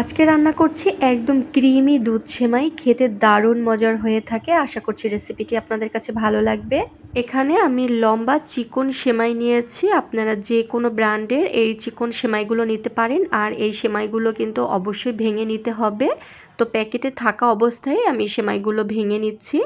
আজকে রান্না করছি একদম ক্রিমি দুধ সেমাই, খেতে দারুণ মজার হয়ে থাকে। আশা করছি রেসিপিটি আপনাদের কাছে ভালো লাগবে। এখানে আমি লম্বা চিকন সেমাই নিয়েছি। আপনারা যে কোনো ব্র্যান্ডের এই চিকন সেমাইগুলো নিতে পারেন, আর এই সেমাইগুলো কিন্তু অবশ্যই ভেঙে নিতে হবে। তো প্যাকেটে থাকা অবস্থায় আমি সেমাইগুলো ভেঙে নিচ্ছি।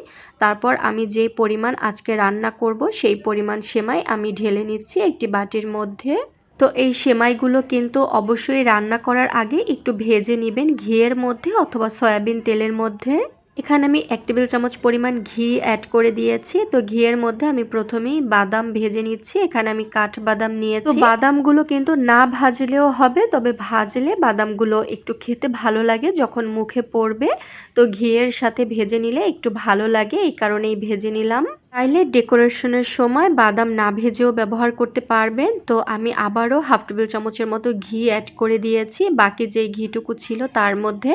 তারপর আমি যে পরিমাণ আজকে রান্না করব, সেই পরিমাণ সেমাই আমি ঢেলে নিচ্ছি একটি বাটির মধ্যে। তো এই সেমাইগুলো কিন্তু অবশ্যই রান্না করার আগে একটু ভেজে নেবেন ঘিয়ের মধ্যে অথবা সয়াবিন তেলের মধ্যে। এখানে আমি এক টেবিল চামচ পরিমাণ ঘি অ্যাড করে দিয়েছি। তো ঘিয়ের মধ্যে আমি প্রথমেই বাদাম ভেজে নিচ্ছি। এখানে আমি কাঠ বাদাম নিয়েছি। বাদামগুলো কিন্তু না ভাজলেও হবে, তবে ভাজলে বাদামগুলো একটু খেতে ভালো লাগে যখন মুখে পড়বে। তো ঘিয়ের সাথে ভেজে নিলে একটু ভালো লাগে, এই কারণেই ভেজে নিলাম। চাইলে ডেকোরেশনের সময় বাদাম না ভেজেও ব্যবহার করতে পারবেন। তো আমি আবারও হাফ টেবিল চামচের মতো ঘি অ্যাড করে দিয়েছি। বাকি যেই ঘিটুকু ছিল তার মধ্যে।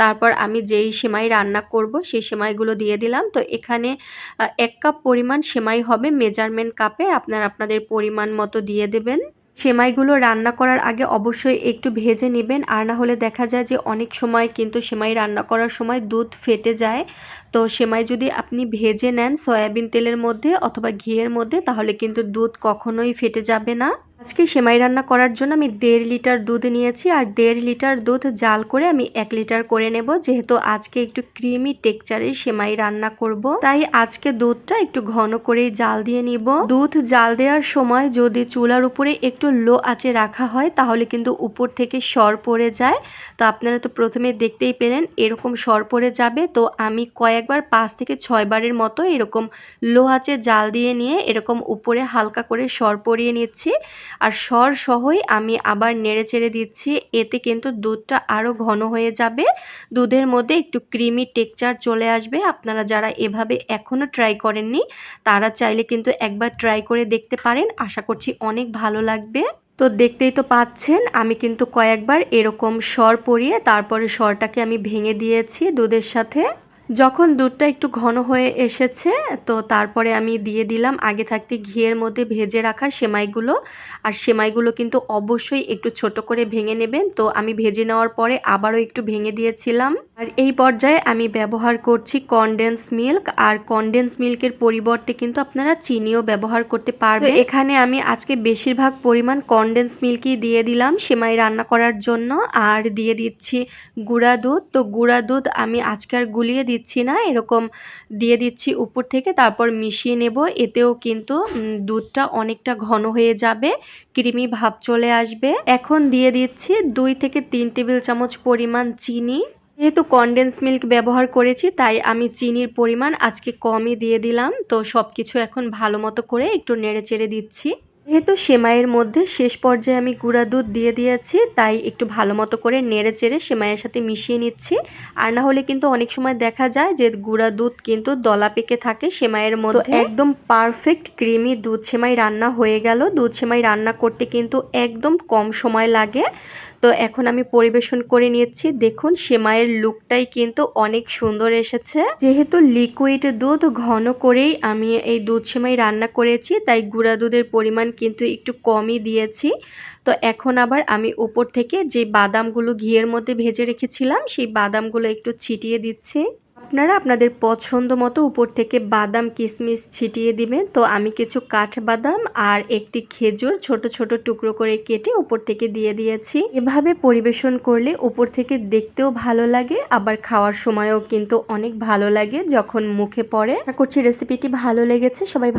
তারপর আমি যেই সেমাই রান্না করব সেই সেমাইগুলো দিয়ে দিলাম। তো এখানে এক কাপ পরিমাণ সেমাই হবে মেজারমেন্ট কাপে আপনার আপনাদের পরিমাণ মতো দিয়ে দেবেন। সেমাইগুলো রান্না করার আগে অবশ্যই একটু ভেজে নেবেন। আর না হলে দেখা যায় যে অনেক সময় কিন্তু সেমাই রান্না করার সময় দুধ ফেটে যায়। তো সেমাই যদি আপনি ভেজে নেন, সয়াবিন তেলের মধ্যে অথবা ঘিয়ের মধ্যে, তাহলে কিন্তু দুধ কখনোই ফেটে যাবে না। আজকে সেমাই রান্না করার জন্য আমি দেড় লিটার দুধ নিয়েছি আর দেড় লিটার দুধ জাল করে আমি এক লিটার করে নেব। যেহেতু আজকে একটু ক্রিমি টেক্সচারে সেমাই রান্না করব, তাই আজকে দুধটা একটু ঘন করেই জাল দিয়ে নিব। দুধ জাল দেওয়ার সময় যদি চুলার উপরে একটু লো আঁচে রাখা হয়, তাহলে কিন্তু উপর থেকে সর পড়ে যায়। তো আপনারা তো প্রথমে দেখতেই পেলেন এরকম সর পড়ে যাবে। তো আমি কয়েকবার পাঁচ থেকে ছয় বারের মতো এরকম লো আঁচে জাল দিয়ে নিয়ে এরকম উপরে হালকা করে সর পরিয়ে নিচ্ছি। আর সর সহই আমি আবার নেড়ে চেড়ে দিচ্ছি। এতে কিন্তু দুধটা আরও ঘন হয়ে যাবে। দুধের মধ্যে একটু ক্রিমি টেক্সচার চলে আসবে। আপনারা যারা এভাবে এখনও ট্রাই করেননি, তারা চাইলে কিন্তু একবার ট্রাই করে দেখতে পারেন। আশা করছি অনেক ভালো লাগবে। তো দেখতেই তো পাচ্ছেন, আমি কিন্তু কয়েকবার এরকম সর পরিয়ে তারপরে সরটাকে আমি ভেঙে দিয়েছি দুধের সাথে। যখন দুধটা একটু ঘন হয়ে এসেছে তো তারপরে আমি দিয়ে দিলাম আগে থাকতে ঘিয়ের মধ্যে ভেজে রাখা সেমাইগুলো। আর সেমাইগুলো কিন্তু অবশ্যই একটু ছোট করে ভেঙে নেবেন। তো আমি ভেজে নেওয়ার পরে আবারও একটু ভেঙে দিয়েছিলাম। আর এই পর্যায়ে আমি ব্যবহার করছি কনডেন্স মিল্ক আর কনডেন্স মিল্কের পরিবর্তে কিন্তু আপনারা চিনিও ব্যবহার করতে পারবেন। এখানে আমি আজকে বেশিরভাগ পরিমাণ কনডেন্স মিল্কই দিয়ে দিলাম সেমাই রান্না করার জন্য। আর দিয়ে দিচ্ছি গুঁড়া দুধ। তো গুঁড়া দুধ আমি আজকে আর গুলিয়ে দিচ্ছি না, এরকম দিয়ে দিচ্ছি উপর থেকে, তারপর মিশিয়ে নেব। এতেও কিন্তু দুধটা অনেকটা ঘন হয়ে যাবে, ক্রিমি ভাব চলে আসবে। এখন দিয়ে দিচ্ছি দুই থেকে তিন টেবিল চামচ পরিমাণ চিনি। যেহেতু কনডেন্স মিল্ক ব্যবহার করেছি, তাই আমি চিনির পরিমাণ আজকে কমই দিয়ে দিলাম। তো সব কিছু এখন ভালো মতো করে একটু নেড়ে চেড়ে দিচ্ছি। যেহেতু সেমাইয়ের মধ্যে শেষ পর্যায়ে আমি গুঁড়া দুধ দিয়ে দিয়েছি তাই একটু ভালো মতো করে নেড়ে চেড়ে সেমাইয়ের সাথে মিশিয়ে নিচ্ছি। আর না হলে কিন্তু অনেক সময় দেখা যায় যে গুঁড়া দুধ কিন্তু দলা পেকে থাকে সেমাইয়ের মধ্যে। একদম পারফেক্ট ক্রিমি দুধ সেমাই রান্না হয়ে গেল। দুধ সেমাই রান্না করতে কিন্তু একদম কম সময় লাগে। তো এখন আমি পরিবেশন করে নিয়েছি। দেখুন, সেমাইয়ের লুকটাই কিন্তু অনেক সুন্দর এসেছে। যেহেতু লিকুইড দুধ ঘন করেই আমি এই দুধ সেমাই রান্না করেছি, তাই গুঁড়া দুধের পরিমাণ কিন্তু একটু কমই দিয়েছি। তো এখন আবার আমি উপর থেকে যে বাদামগুলো ঘিয়ের মধ্যে ভেজে রেখেছিলাম, সেই বাদামগুলো একটু ছিটিয়ে দিচ্ছি। আপনারা আপনাদের পছন্দ মতো উপর থেকে বাদাম কিশমিশ ছিটিয়ে দিবেন। তো আমি কিছু কাঠ বাদাম আর একটি খেজুর ছোট ছোট টুকরো করে কেটে উপর থেকে দিয়ে দিয়েছি। এভাবে পরিবেশন করলে উপর থেকে দেখতেও ভালো লাগে, আবার খাওয়ার সময়ও কিন্তু অনেক ভালো লাগে যখন মুখে পড়ে। করছি রেসিপিটি ভালো লেগেছে, সবাই